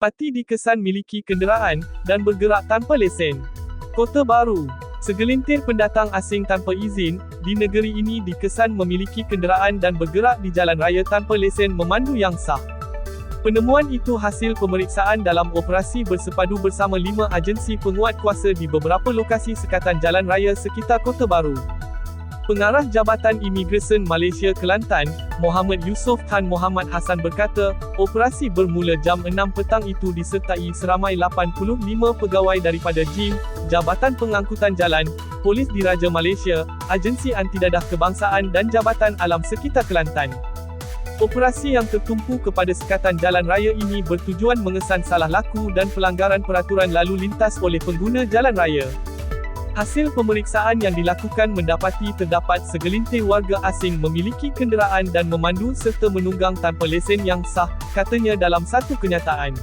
Parti dikesan miliki kenderaan dan bergerak tanpa lesen. Kota Baru Segelintir pendatang asing tanpa izin di negeri ini dikesan memiliki kenderaan dan bergerak di jalan raya tanpa lesen memandu yang sah. Penemuan itu hasil pemeriksaan dalam operasi bersepadu bersama lima agensi penguat kuasa di beberapa lokasi sekatan jalan raya sekitar Kota Baru. Pengarah Jabatan Imigresen Malaysia Kelantan, Muhammad Yusof Khan Muhammad Hassan berkata, operasi bermula jam 6 petang itu disertai seramai 85 pegawai daripada JIM, Jabatan Pengangkutan Jalan, Polis Diraja Malaysia, Agensi Antidadah Kebangsaan dan Jabatan Alam Sekitar Kelantan. Operasi yang tertumpu kepada sekatan jalan raya ini bertujuan mengesan salah laku dan pelanggaran peraturan lalu lintas oleh pengguna jalan raya. Hasil pemeriksaan yang dilakukan mendapati terdapat segelintir warga asing memiliki kenderaan dan memandu serta menunggang tanpa lesen yang sah, katanya dalam satu kenyataan.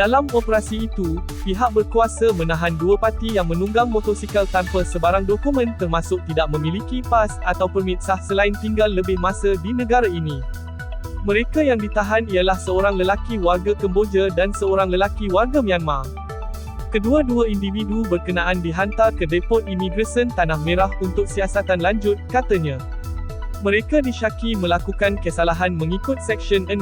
Dalam operasi itu, pihak berkuasa menahan dua parti yang menunggang motosikal tanpa sebarang dokumen termasuk tidak memiliki pas atau permit sah selain tinggal lebih masa di negara ini. Mereka yang ditahan ialah seorang lelaki warga Kemboja dan seorang lelaki warga Myanmar. Kedua-dua individu berkenaan dihantar ke Depot Imigresen Tanah Merah untuk siasatan lanjut, katanya. Mereka disyaki melakukan kesalahan mengikut Seksyen 6,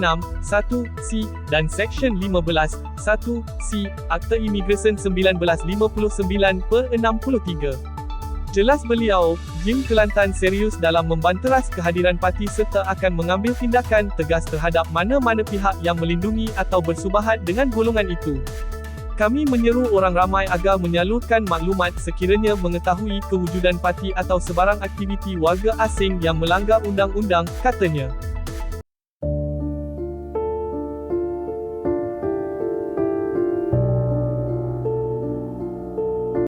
1, C, dan Seksyen 15, 1, C, Akta Imigresen 1959 per 63. Jelas beliau, Jim Kelantan serius dalam membanteras kehadiran parti serta akan mengambil tindakan tegas terhadap mana-mana pihak yang melindungi atau bersubahat dengan golongan itu. Kami menyeru orang ramai agar menyalurkan maklumat sekiranya mengetahui kewujudan parti atau sebarang aktiviti warga asing yang melanggar undang-undang, katanya.